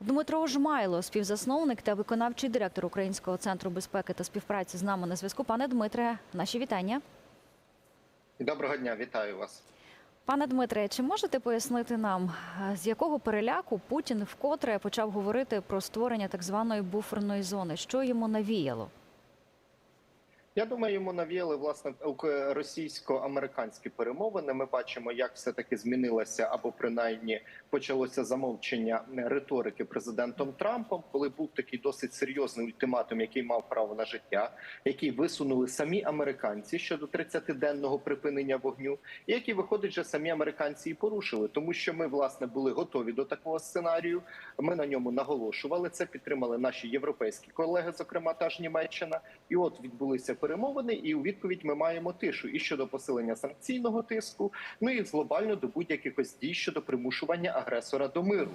Дмитро Жмайло, співзасновник та виконавчий директор Українського центру безпеки та співпраці з нами на зв'язку. Пане Дмитре, наші вітання. Доброго дня, вітаю вас. Пане Дмитре, чи можете пояснити нам, з якого переляку Путін вкотре почав говорити про створення так званої буферної зони? Що йому навіяло? Я думаю, йому навіяли власне російсько-американські перемовини. Ми бачимо, як все таки змінилося або принаймні почалося замовчення риторики президентом Трампом, коли був такий досить серйозний ультиматум, який мав право на життя, який висунули самі американці щодо 30-денного припинення вогню, і який виходить, що самі американці і порушили, тому що ми власне були готові до такого сценарію. Ми на ньому наголошували. Це підтримали наші європейські колеги, зокрема та ж Німеччина. І от відбулися перемовини, і у відповідь ми маємо тишу і щодо посилення санкційного тиску, ну і глобально до будь-яких дій щодо примушування агресора до миру.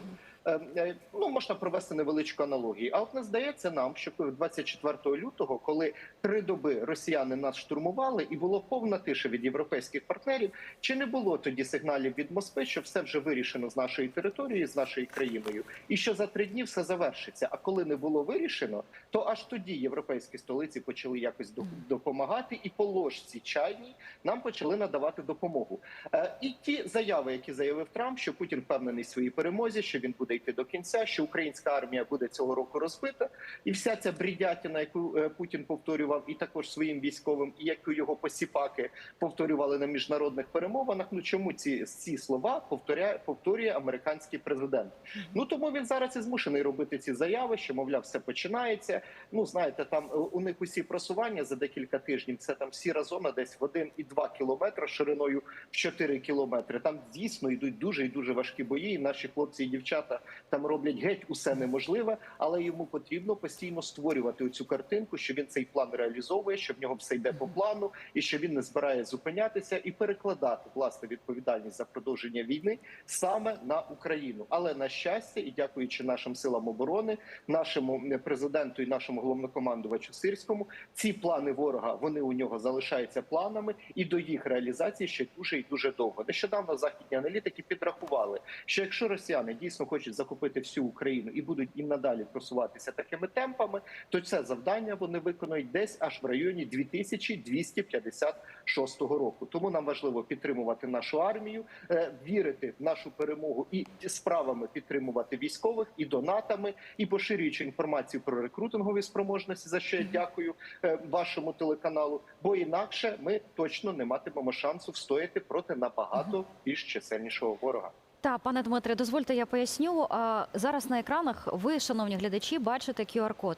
Е, е, Ну можна провести невеличку аналогію. А от не здається нам, що 24 лютого, коли три доби росіяни нас штурмували, і було повна тиша від європейських партнерів, чи не було тоді сигналів від Москви, що все вже вирішено з нашої території, з нашою країною, і що за три дні все завершиться? А коли не було вирішено, то аж тоді європейські столиці почали якось до- допомагати, і по ложці чайній нам почали надавати допомогу. Е, І ті заяви, які заявив Трамп, що Путін впевнений в своїй перемозі, що він буде йти до кінця, що українська армія буде цього року розбита, і вся ця брідятина, яку е, Путін повторював, і також своїм військовим, і яку його посіпаки повторювали на міжнародних перемовинах. Ну чому ці ці слова повторяє повторює американський президент? Ну тому він зараз і змушений робити ці заяви, що мовляв, все починається. Ну знаєте, там е, у них усі просування за декілька тижнів. Це там сіра зона, десь в 1,2 кілометра шириною в 4 кілометри. Там дійсно йдуть дуже і дуже важкі бої. І наші хлопці і дівчата там роблять геть усе неможливе, але йому потрібно постійно створювати цю картинку, що він цей план реалізовує, що в нього все йде по плану, і що він не збирає зупинятися і перекладати власне відповідальність за продовження війни саме на Україну. Але на щастя, і дякуючи нашим силам оборони, нашому е, президенту і нашому головнокомандувачу Сирському, ці плани ворога вони у нього залишаються планами, і до їх реалізації ще дуже і дуже довго. Нещодавно західні аналітики підрахували, що якщо росіяни дійсно хочуть захопити всю Україну і будуть і надалі просуватися такими темпами, то це завдання вони виконують десь аж в районі 2256 року. Тому нам важливо підтримувати нашу армію, е, вірити в нашу перемогу і справами підтримувати військових і донатами, і поширюючи інформацію про рекрутингові спроможності, за що я дякую е, вашому телеканалу. Бо інакше ми точно не матимемо шансу встояти проти набагато більш чисельнішого ворога. Та, пане Дмитре, дозвольте, я поясню. Зараз на екранах ви, шановні глядачі, бачите QR-код.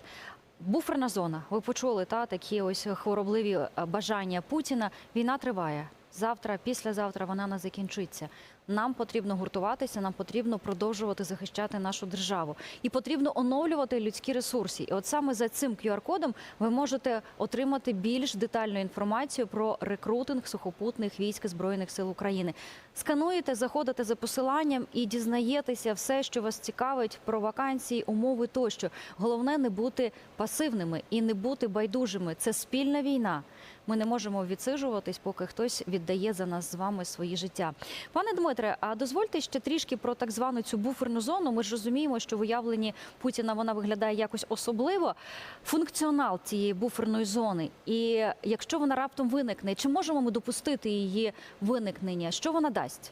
Буферна зона. Ви почули та такі ось хворобливі е, бажання Путіна. Війна триває. Завтра, післязавтра вона не закінчиться. Нам потрібно гуртуватися, нам потрібно продовжувати захищати нашу державу. І потрібно оновлювати людські ресурси. І от саме за цим QR-кодом ви можете отримати більш детальну інформацію про рекрутинг сухопутних військ Збройних сил України. Скануєте, заходите за посиланням і дізнаєтеся все, що вас цікавить про вакансії, умови тощо. Головне не бути пасивними і не бути байдужими. Це спільна війна. Ми не можемо відсижуватись, поки хтось віддає за нас з вами свої життя. Пане Дмитре, а дозвольте ще трішки про так звану цю буферну зону. Ми ж розуміємо, що в уявленні Путіна вона виглядає якось особливо. Функціонал цієї буферної зони, і якщо вона раптом виникне, чи можемо ми допустити її виникнення? Що вона дасть?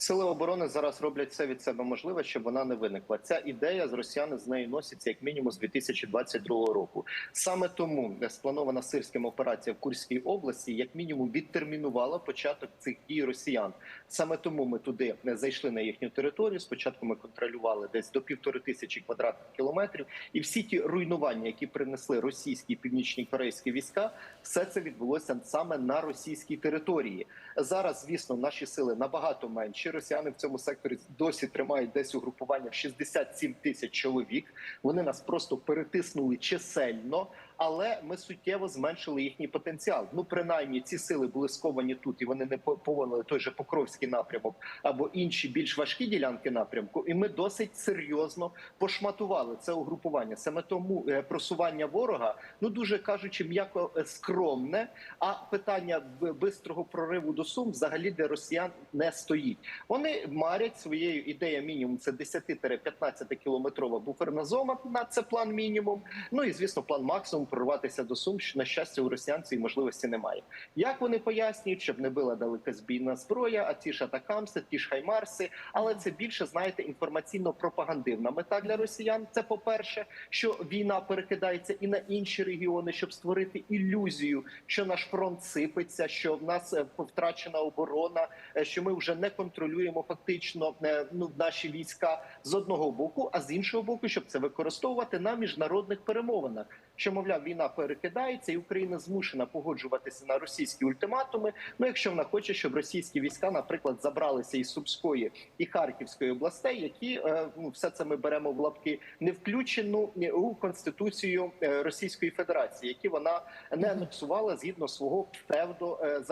Сили оборони зараз роблять все від себе можливе, щоб вона не виникла. Ця ідея з росіяни з нею носиться як мінімум з 2022 року. Саме тому спланована сирським операція в Курській області, як мінімум, відтермінувала початок цих дій росіян. Саме тому ми туди не зайшли на їхню територію. Спочатку ми контролювали десь до півтори тисячі квадратних кілометрів, і всі ті руйнування, які принесли російські північні корейські війська, все це відбулося саме на російській території. Зараз, звісно, наші сили набагато менші. Росіяни в цьому секторі досі тримають десь угрупування в 67 тисяч чоловік. Вони нас просто перетиснули чисельно. Але ми суттєво зменшили їхній потенціал. Ну принаймні ці сили були сковані тут, і вони не по- той же Покровський напрямок або інші більш важкі ділянки напрямку. І ми досить серйозно пошматували це угрупування. Саме тому е, просування ворога, ну дуже кажучи, м'яко е, скромне. А питання бистрого прориву до сум взагалі для росіян не стоїть. Вони марять своєю ідеєю мінімум це 10-15 кілометрова буферна зона. На це план мінімум. Ну і звісно, план максимум прорватися до сум. Що на щастя у росіян цієї можливості немає. Як вони пояснюють, щоб не била далекозбійна зброя, а ті ж атакамси, ті ж хаймарси, але це більше знаєте інформаційно-пропагандивна мета для росіян. Це по перше, що війна перекидається і на інші регіони, щоб створити ілюзію, що наш фронт сипеться, що в нас е, втрачена оборона, е, що ми вже не контролюємо фактично е, ну наші війська з одного боку, а з іншого боку, щоб це використовувати на міжнародних перемовинах. Що мовляв, війна перекидається, і Україна змушена погоджуватися на російські ультиматуми. Ну, якщо вона хоче, щоб російські війська, наприклад, забралися із Сумської і Харківської областей, які е, ну все це ми беремо в лапки, не включену у конституцію е, Російської Федерації, які вона не анексувала згідно свого псевдо е.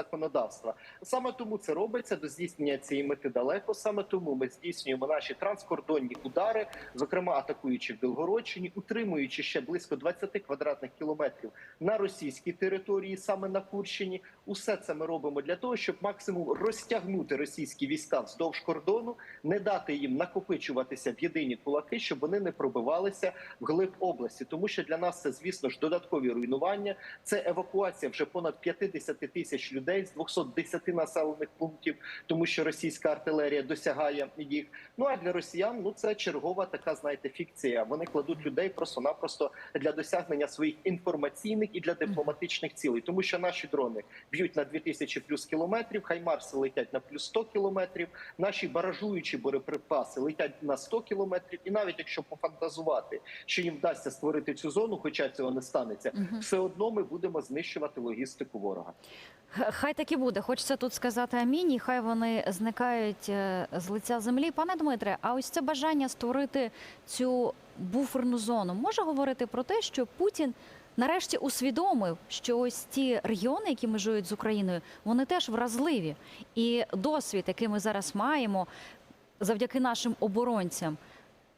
Саме тому це робиться до здійснення цієї мети далеко. Саме тому ми здійснюємо наші транскордонні удари, зокрема атакуючи в Білгородщині, утримуючи ще близько 20 квадратних кілометрів на російській території, саме на Курщині. Усе це ми робимо для того, щоб максимум розтягнути російські війська вздовж кордону, не дати їм накопичуватися в єдині кулаки, щоб вони не пробивалися в глиб області. Тому що для нас це, звісно ж, додаткові руйнування. Це евакуація вже понад 50 тисяч людей з 210 населених пунктів, тому що російська артилерія досягає їх. Ну а для росіян ну це чергова така, знаєте, фікція. Вони кладуть людей просто-напросто для досягнення своїх інформаційних і для дипломатичних цілей, тому що наші дрони б'ють на 2000 плюс кілометрів, хаймарси летять на плюс 100 кілометрів. Наші баражуючі боєприпаси летять на 100 кілометрів. І навіть якщо пофантазувати, що їм вдасться створити цю зону, хоча цього не станеться, Мгм. все одно ми будемо знищувати логістику ворога. Хай так і буде. Хочеться тут сказати амінь, і хай вони зникають е, з лиця землі. Пане Дмитре, а ось це бажання створити цю буферну зону може говорити про те, що Путін нарешті усвідомив, що ось ті регіони, які межують з Україною, вони теж вразливі. І досвід, який ми зараз маємо, завдяки нашим оборонцям.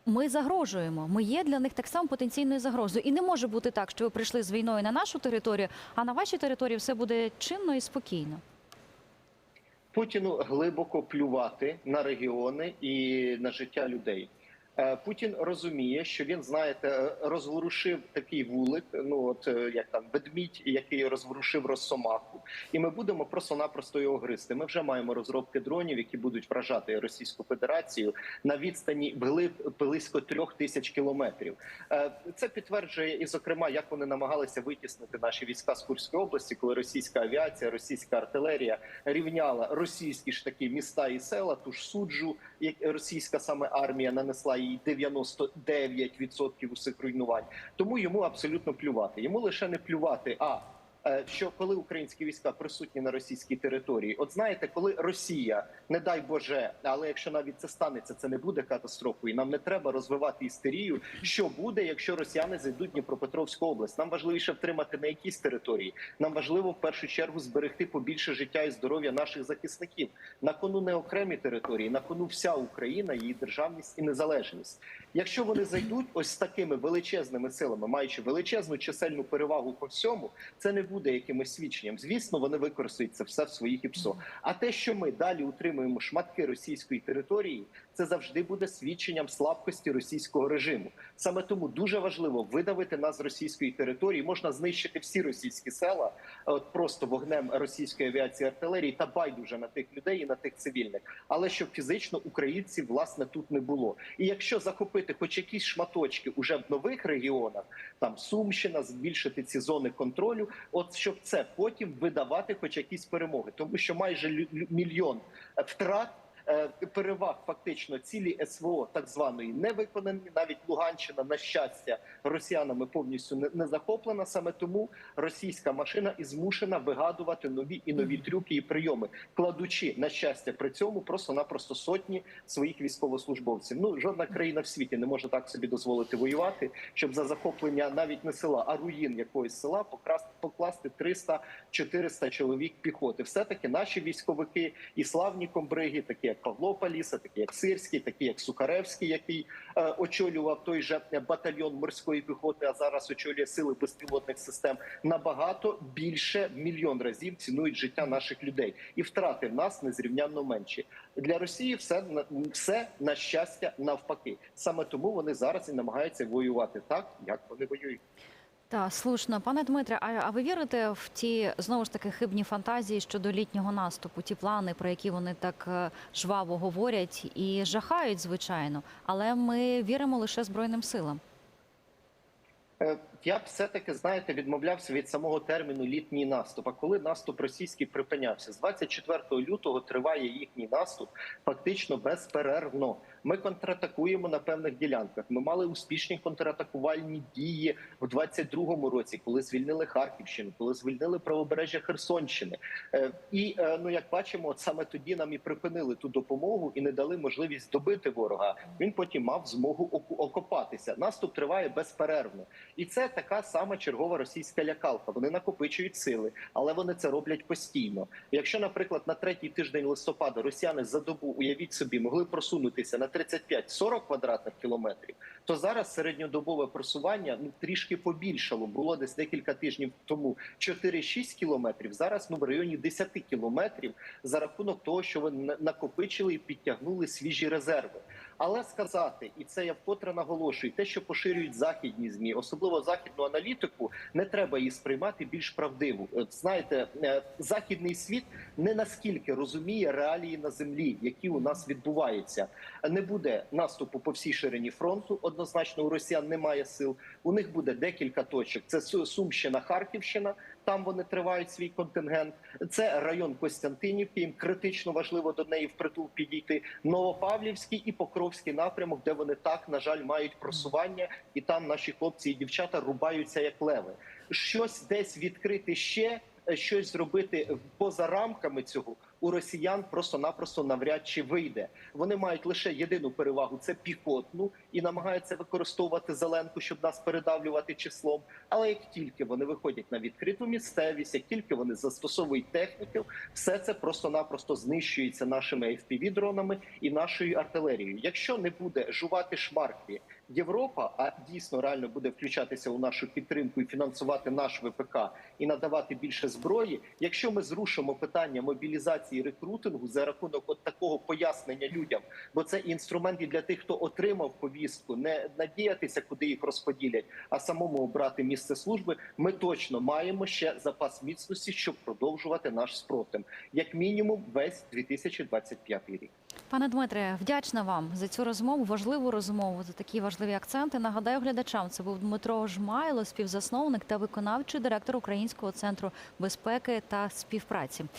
Ми загрожуємо. Ми є для них так само потенційною загрозою. І не може бути так, що ви прийшли з війною на нашу територію, а на вашій території все буде чинно і спокійно. Путіну глибоко плювати на регіони і на життя людей. Е, Путін розуміє, що він, знаєте, розворушив такий вулик. Ну от е, як там ведмідь, який розворушив росомаху, і ми будемо просто-напросто його гризти. Ми вже маємо розробки дронів, які будуть вражати Російську Федерацію на відстані вглиб близько трьох тисяч кілометрів. Е, Це підтверджує і, зокрема, як вони намагалися витіснити наші війська з Курської області, коли російська авіація, російська артилерія рівняла російські ж такі міста і села, ту ж суджу, як російська саме армія нанесла їй 99% усіх руйнувань. Тому йому абсолютно плювати. Йому лише не плювати. А що коли українські війська присутні на російській території, от знаєте, коли Росія, не дай Боже, але якщо навіть це станеться, це не буде катастрофою. Нам не треба розвивати істерію. Що буде, якщо росіяни зайдуть Дніпропетровську область? Нам важливіше втримати на якійсь території. Нам важливо в першу чергу зберегти побільше життя і здоров'я наших захисників. На кону не окремі території, на кону вся Україна, її державність і незалежність. Якщо вони зайдуть ось з такими величезними силами, маючи величезну чисельну перевагу по всьому, це не буде якимось свідченням. Звісно, вони використають це все в своїх ІПСО. А те, що ми далі утримуємо шматки російської території, це завжди буде свідченням слабкості російського режиму. Саме тому дуже важливо видавити нас з російської території. Можна знищити всі російські села, от просто вогнем російської авіації артилерії та байдуже на тих людей і на тих цивільних, але щоб фізично українців власне тут не було. І якщо захопити хоч якісь шматочки уже в нових регіонах, там Сумщина, збільшити ці зони контролю, от щоб це потім видавати хоч якісь перемоги, тому що майже мільйон е, втрат. Е, переваг фактично цілі СВО так званої не виконані. Навіть Луганщина, на щастя, росіянами повністю не, захоплена. Саме тому російська машина і змушена вигадувати нові і нові трюки і прийоми, кладучи на щастя при цьому просто-напросто сотні своїх військовослужбовців. Ну жодна країна в світі не може так собі дозволити воювати, щоб за захоплення навіть не села, а руїн якогось села покрасти покласти 300-400 чоловік піхоти. Все таки наші військовики і славні комбриги, такі як Павло Паліса, такі як Сирський, такі як Сукаревський, який е, очолював той же батальйон морської піхоти, а зараз очолює сили безпілотних систем. Набагато більше мільйон разів цінують життя наших людей, і втрати в нас незрівнянно менші. Для Росії все все на щастя навпаки. Саме тому вони зараз і намагаються воювати так, як вони воюють. Так, слушно, пане Дмитре. А, а ви вірите в ті знову ж таки хибні фантазії щодо літнього наступу? Ті плани, про які вони так е, жваво говорять і жахають, звичайно. Але ми віримо лише збройним силам. Я б все-таки, знаєте, відмовлявся від самого терміну літній наступ. А коли наступ російський припинявся? З 24 лютого триває їхній наступ фактично безперервно. Ми контратакуємо на певних ділянках. Ми мали успішні контратакувальні дії в 22-му році, коли звільнили Харківщину, коли звільнили правобережжя Херсонщини. Е, І е, ну як бачимо, от саме тоді нам і припинили ту допомогу і не дали можливість добити ворога. Він потім мав змогу окопатися. Наступ триває безперервно, і це така сама чергова російська лякалка. Вони накопичують сили, але вони це роблять постійно. Якщо, наприклад, на третій тиждень листопада росіяни за добу уявіть собі могли просунутися на 35-40 квадратних кілометрів, то зараз середньодобове просування ну трішки побільшало. Було десь декілька тижнів тому 4-6 кілометрів. Зараз ну в районі 10 кілометрів за рахунок того, що вони накопичили і підтягнули свіжі резерви. Але сказати, і це я вкотре наголошую, те, що поширюють західні змі, особливо західну аналітику, не треба її сприймати більш правдиву. Знаєте, е, західний світ не наскільки розуміє реалії на землі, які у нас відбуваються. Не буде наступу по всій ширині фронту. Однозначно, у росіян немає сил. У них буде декілька точок. Це Сумщина, Харківщина. Там вони тривають свій контингент. Це район Костянтинівки. Їм критично важливо до неї впритул підійти. Новопавлівський і Покровський напрямок, де вони так на жаль мають просування, і там наші хлопці і дівчата рубаються як леви. Щось десь відкрити ще, е, щось зробити поза рамками цього. У росіян просто-напросто навряд чи вийде. Вони мають лише єдину перевагу це піхотну і намагаються використовувати зеленку, щоб нас передавлювати числом. Але як тільки вони виходять на відкриту місцевість, як тільки вони застосовують техніку, все це просто-напросто знищується нашими fpv дронами і нашою артилерією. Якщо не буде жувати шмарки Європа, а дійсно реально буде включатися у нашу підтримку і фінансувати наш ВПК і надавати більше зброї. Якщо ми зрушимо питання мобілізації рекрутингу за рахунок от такого пояснення людям, бо це інструмент і для тих, хто отримав повістку, не надіятися, куди їх розподілять, а самому обрати місце служби. Ми точно маємо ще запас міцності, щоб продовжувати наш спротив, як мінімум, весь 2025 рік. Пане Дмитре, вдячна вам за цю розмову, важливу розмову, за такі важливі акценти. Нагадаю глядачам, це був Дмитро Жмайло, співзасновник та виконавчий директор Українського центру безпеки та співпраці.